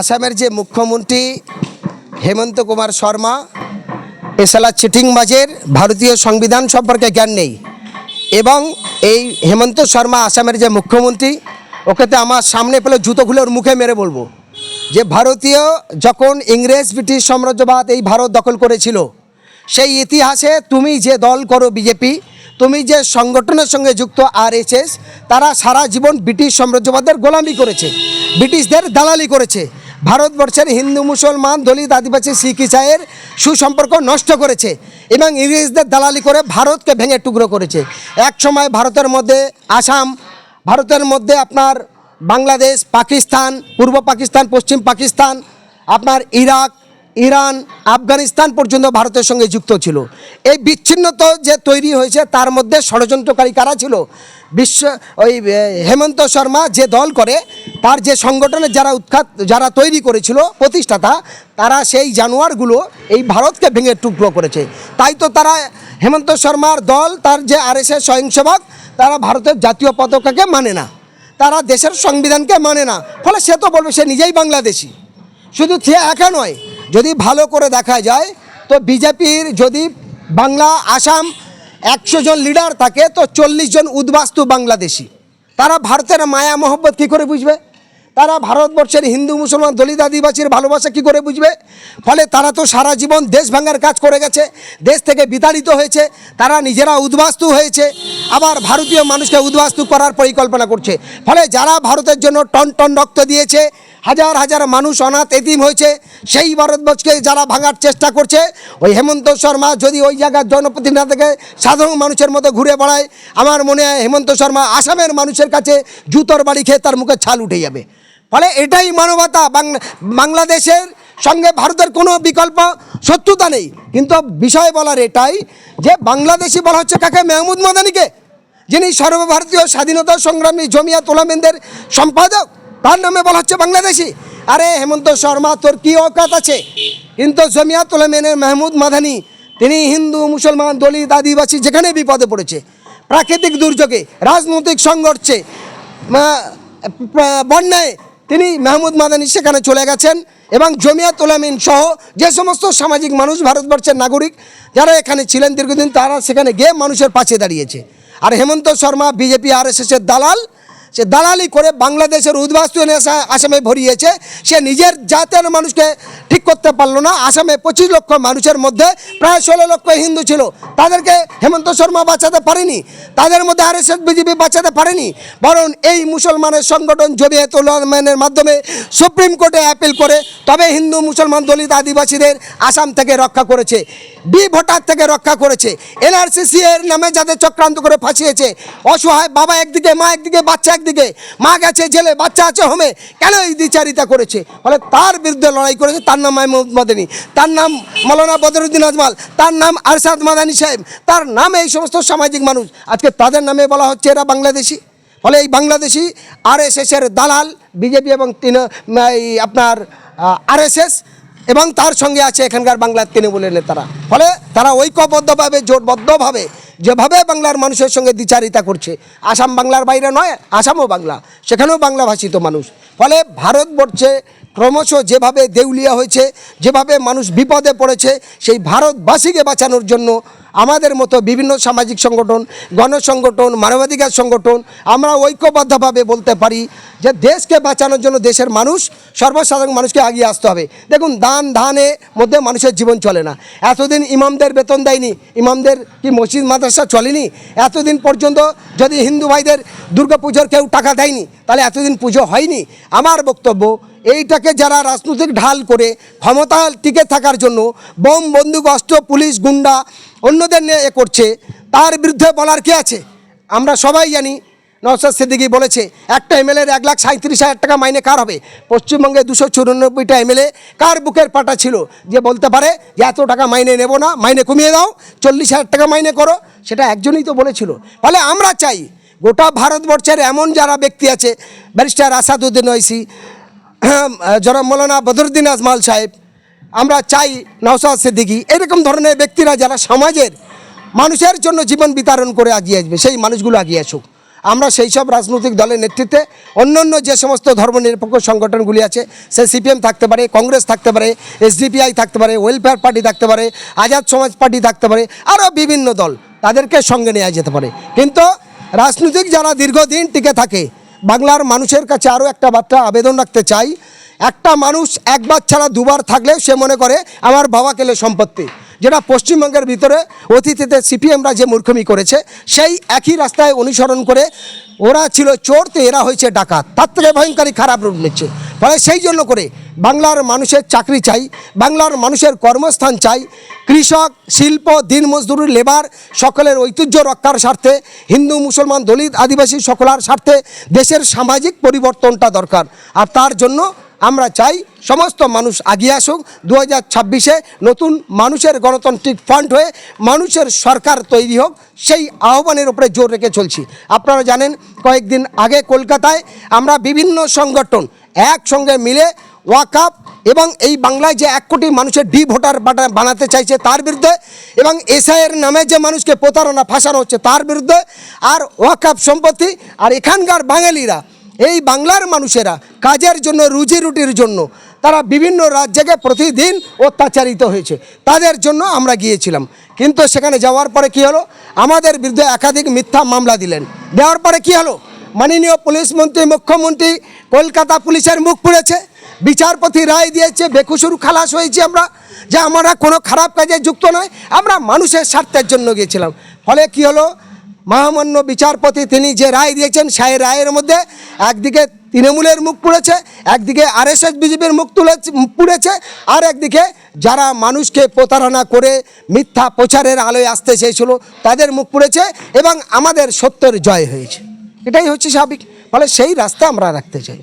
আসামের যে মুখ্যমন্ত্রী হেমন্ত কুমার শর্মা এসালা চিটিংবাজের ভারতীয় সংবিধান সম্পর্কে জ্ঞান নেই। এবং এই হেমন্ত শর্মা আসামের যে মুখ্যমন্ত্রী, ওকে তো আমার সামনে পেলে জুতো খুলে ওর মুখে মেরে বলব। যে ভারতীয় যখন ইংরেজ, ব্রিটিশ সাম্রাজ্যবাদ এই ভারত দখল করেছিল, সেই ইতিহাসে তুমি যে দল করো বিজেপি, তুমি যে সংগঠনের সঙ্গে যুক্ত আরএসএস, তারা সারা জীবন ব্রিটিশ সাম্রাজ্যবাদের গোলামি করেছে, ব্রিটিশদের দালালি করেছে। ভারতবর্ষের হিন্দু, মুসলমান, দলিত, আদিবাসী, শিখ, ইসাইয়ের সুসম্পর্ক নষ্ট করেছে এবং ইংরেজদের দালালি করে ভারতকে ভেঙে টুকরো করেছে। এক সময় ভারতের মধ্যে আসাম, ভারতের মধ্যে আপনার বাংলাদেশ, পাকিস্তান, পূর্ব পাকিস্তান, পশ্চিম পাকিস্তান, আপনার ইরাক ইরান, আফগানিস্তান পর্যন্ত ভারতের সঙ্গে যুক্ত ছিল। এই বিচ্ছিন্নতা যে তৈরি হয়েছে, তার মধ্যে ষড়যন্ত্রকারী কারা ছিল? বিশ্ব, ওই হেমন্ত শর্মা যে দল করে, তার যে সংগঠনের যারা উৎখাত, যারা তৈরি করেছিল, প্রতিষ্ঠাতা, তারা সেই জানোয়ারগুলো এই ভারতকে ভেঙে টুকরো করেছে। তাই তো তারা হেমন্ত শর্মার দল, তার যে আর আরএসএস স্বয়ংসেবক, তারা ভারতের জাতীয় পতাকাকে মানে না। তারা দেশের সংবিধানকে মানে না। ফলে সে তো বলবে, সে নিজেই বাংলাদেশি। শুধু সে একা নয় যদি ভালো করে দেখা যায়, তো বিজেপির যদি বাংলা, আসাম একশো জন লিডার থাকে, তো চল্লিশ জন উদ্বাস্তু বাংলাদেশি। তারা ভারতের মায়া মোহব্বত কী করে বুঝবে? তারা ভারতবর্ষের হিন্দু, মুসলমান, দলিত, আদিবাসীর ভালোবাসা কী করে বুঝবে? ফলে তারা তো সারা জীবন দেশ ভাঙার কাজ করে গেছে, দেশ থেকে বিতাড়িত হয়েছে, তারা নিজেরা উদ্বাস্তু হয়েছে, আবার ভারতীয় মানুষকে উদ্বাস্তু করার পরিকল্পনা করছে। ফলে যারা ভারতের জন্য টন টন রক্ত দিয়েছে হাজার হাজার মানুষ অনাথ এতিম হয়েছে। সেই ভারতবর্ষকে যারা ভাঙার চেষ্টা করছে, ওই হেমন্ত শর্মা যদি ওই জায়গার না থেকে, সাধারণ মানুষের মতো ঘুরে বেড়ায়, আমার মনে হয় হেমন্ত শর্মা আসামের মানুষের কাছে জুতোর বাড়ি খেয়ে তার মুখে ছাল উঠে যাবে। ফলে এটাই মানবতা বাংলাদেশের সঙ্গে ভারতের কোনো বিকল্প শত্রুতা নেই। কিন্তু বিষয় বলার এটাই যে বাংলাদেশি বলা হচ্ছে কাকে? মেহমুদ মাদানিকে, যিনি সর্বভারতীয় স্বাধীনতা সংগ্রামী জমিয়া তোলামেনদের সম্পাদক। তার নামে বলা হচ্ছে বাংলাদেশি। আরে হেমন্ত শর্মা, তোর কি অকাত আছে? কিন্তু জমিয়া তোলামেনের মেহমুদ মাদানি, তিনি হিন্দু, মুসলমান, দলিত, আদিবাসী, যেখানে বিপদে পড়েছে, প্রাকৃতিক দুর্যোগে, রাজনৈতিক সংঘর্ষে বন্যায় তিনি মাহমুদ মাদানি সেখানে চলে গেছেন এবং জমিয়া তোলামিন সহ যে সমস্ত সামাজিক মানুষ, ভারতবর্ষের নাগরিক, যারা এখানে ছিলেন দীর্ঘদিন, তারা সেখানে গিয়ে মানুষের পাশে দাঁড়িয়েছে। আর হেমন্ত শর্মা, বিজেপি আর দালাল সে দালালি করে বাংলাদেশের উদ্বাস্তু এনে আসা- আসামে ভরিয়েছে। সে নিজের জাতের মানুষকে ঠিক করতে পারল না। আসামে পঁচিশ লক্ষ মানুষের মধ্যে প্রায় ষোলো লক্ষ হিন্দু ছিল। তাদেরকে হেমন্ত শর্মা বাঁচাতে পারেনি। তাদের মধ্যে আর এস বিজেপি বাঁচাতে পারেনি। বরং এই মুসলমানের সংগঠন জমিয়ত উলামায়ের মাধ্যমে সুপ্রিম কোর্টে অ্যাপিল করে, তবে হিন্দু, মুসলমান দলিত আদিবাসীদের আসাম থেকে রক্ষা করেছে। বি ভোটার থেকে রক্ষা করেছে। এনআরসিসি এর নামে যাদের চক্রান্ত করে ফাঁসিয়েছে, অসহায় বাবা একদিকে, মা একদিকে, বাচ্চা একদিকে মা গেছে জেলে, বাচ্চা আছে হোমে, কেন এই দ্বিচারিতা করেছে? ফলে তার বিরুদ্ধে লড়াই করেছে, তার নাম মাহমুদ মাদানী, তার নাম মৌলানা বদরুদ্দিন আজমাল, তার নাম আরশাদ মাদানী সাহেব, তার নামে এই সমস্ত সামাজিক মানুষ, আজকে তাদের নামে বলা হচ্ছে এরা বাংলাদেশি। ফলে এই বাংলাদেশি আরএসএসের দালাল, বিজেপি এবং তিন আপনার আরএসএস, এবং তার সঙ্গে আছে এখানকার বাংলার তৃণমূলের নেতারা। ফলে তারা ঐক্যবদ্ধভাবে, জোটবদ্ধভাবে যেভাবে বাংলার মানুষের সঙ্গে দ্বিচারিতা করছে, আসাম বাংলার বাইরে নয়, আসামও বাংলা, সেখানেও বাংলা ভাষিত মানুষ। ফলে ভারতবর্ষে ক্রমশ যেভাবে দেউলিয়া হয়েছে, যেভাবে মানুষ বিপদে পড়েছে, সেই ভারতবাসীকে বাঁচানোর জন্য আমাদের মতো বিভিন্ন সামাজিক সংগঠন, গণসংগঠন, মানবাধিকার সংগঠন, আমরা ঐক্যবদ্ধভাবে বলতে পারি যে দেশকে বাঁচানোর জন্য দেশের মানুষ, সর্বসাধারণ মানুষকে এগিয়ে আসতে হবে। দেখুন, দান ধানে মধ্যে মানুষের জীবন চলে না। এতদিন ইমামদের বেতন দেয়নি, ইমামদের কি মসজিদ, মাদ্রাসা চলেনি? এতদিন পর্যন্ত যদি হিন্দু ভাইদের দুর্গাপুজোর কেউ টাকা দেয়নি, তাহলে এতদিন পুজো হয়নি। আমার বক্তব্য, এইটাকে যারা রাজনৈতিক ঢাল করে ক্ষমতা টিকে থাকার জন্য বোম, বন্দুক, অস্ত্র, পুলিশ, গুন্ডা অন্যদের নিয়ে এ করছে, তার বিরুদ্ধে বলার কে আছে? আমরা সবাই জানি নওসাদ সিদ্দিকি বলেছে, একটা এমএলএর এক লাখ সাঁত্রিশ হাজার টাকা মাইনে কার হবে? পশ্চিমবঙ্গে দুশো চুরানব্বইটা এমএলএ কার বুকের পাটা ছিল? যে বলতে পারে যে এত টাকা মাইনে নেব না, মাইনে কমিয়ে দাও, চল্লিশ হাজার টাকা মাইনে করো, সেটা একজনই তো বলেছিল। ফলে আমরা চাই গোটা ভারতবর্ষের এমন যারা ব্যক্তি আছে, ব্যারিস্টার আসাদুদ্দিন ঐসি জনাব মৌলানা বদরুদ্দিন আজমাল সাহেব, আমরা চাই নওসাদ সিদ্দিকি, এরকম ধরনের ব্যক্তিরা যারা সমাজের মানুষের জন্য জীবন বিতরণ করে আগিয়ে আসবে, সেই মানুষগুলো আগিয়ে আসুক। আমরা সেই সব রাজনৈতিক দলের নেতৃত্বে অন্য অন্য যে সমস্ত ধর্মনিরপেক্ষ সংগঠনগুলি আছে, সে সিপিএম থাকতে পারে, কংগ্রেস থাকতে পারে, এসডিপিআই থাকতে পারে, ওয়েলফেয়ার পার্টি থাকতে পারে, আজাদ সমাজ পার্টি থাকতে পারে, আরও বিভিন্ন দল তাদেরকে সঙ্গে নেওয়া যেতে পারে। কিন্তু রাজনৈতিক যারা দীর্ঘদিন টিকে থাকে, বাংলার মানুষের কাছে আরও একটা বার্তা আবেদন রাখতে চাই। একটা মানুষ একবার ছাড়া দুবার থাকলেও সে মনে করে, আমার বাবা কেলে সম্পত্তি। যেটা পশ্চিমবঙ্গের ভিতরে অতিথিতে সিপিএমরা যে মূর্খমি করেছে, সেই একই রাস্তায় অনুসরণ করে ওরা ছিল চোর, তো এরা হয়েছে ডাকাত। তার থেকে ভয়ঙ্করী খারাপ রূপ নিচ্ছে। ফলে সেই জন্য করে বাংলার মানুষের চাকরি চাই, বাংলার মানুষের কর্মস্থান চাই। কৃষক, শিল্প, দিন মজদুরি, লেবার সকলের ঐতিহ্য রক্ষার স্বার্থে, হিন্দু, মুসলমান, দলিত, আদিবাসী সকলার স্বার্থে দেশের সামাজিক পরিবর্তনটা দরকার। আর তার জন্য আমরা চাই সমস্ত মানুষ আগিয়ে আসুক। দু হাজার ছাব্বিশে নতুন মানুষের গণতান্ত্রিক ফান্ড হয়ে মানুষের সরকার তৈরি হোক, সেই আহ্বানের উপরে জোর রেখে চলছি। আপনারা জানেন, কয়েকদিন আগে কলকাতায় আমরা বিভিন্ন সংগঠন একসঙ্গে মিলে ওয়াকাপ এবং এই বাংলায় যে এক কোটি মানুষের ডি ভোটার বানাতে চাইছে তার বিরুদ্ধে এবং এসআইয়ের নামে যে মানুষকে প্রতারণা ফাঁসানো হচ্ছে তার বিরুদ্ধে আর ওয়াকাপ সম্পত্তি আর এখানকার বাঙালিরা, এই বাংলার মানুষেরা কাজের জন্য, রুজি রুটির জন্য তারা বিভিন্ন রাজ্যকে প্রতিদিন অত্যাচারিত হয়েছে। তাদের জন্য আমরা গিয়েছিলাম। কিন্তু সেখানে যাওয়ার পরে কি হলো? আমাদের বিরুদ্ধে একাধিক মিথ্যা মামলা দিলেন। দেওয়ার পরে কি হলো? মাননীয় পুলিশ মন্ত্রী, মুখ্যমন্ত্রী, কলকাতা পুলিশের মুখ পুড়েছে। বিচারপতি রায় দিয়েছে, বেকুসুর খালাস হয়েছি আমরা, যে আমরা কোনো খারাপ কাজে যুক্ত নয়, আমরা মানুষের স্বার্থের জন্য গিয়েছিলাম। ফলে কি হলো? মহামান্য বিচারপতি তিনি যে রায় দিয়েছেন, সেই রায়ের মধ্যে একদিকে তৃণমূলের মুখ পুড়েছে, একদিকে আরএসএস, বিজেপির মুখ তুলে পুড়েছে, আর একদিকে যারা মানুষকে প্রতারণা করে মিথ্যা প্রচারের আলোয় আসতে চেয়েছিল, তাদের মুখ পুড়েছে এবং আমাদের সত্যের জয় হয়েছে। এটাই হচ্ছে স্বাভাবিক। ফলে সেই রাস্তা আমরা রাখতে চাই।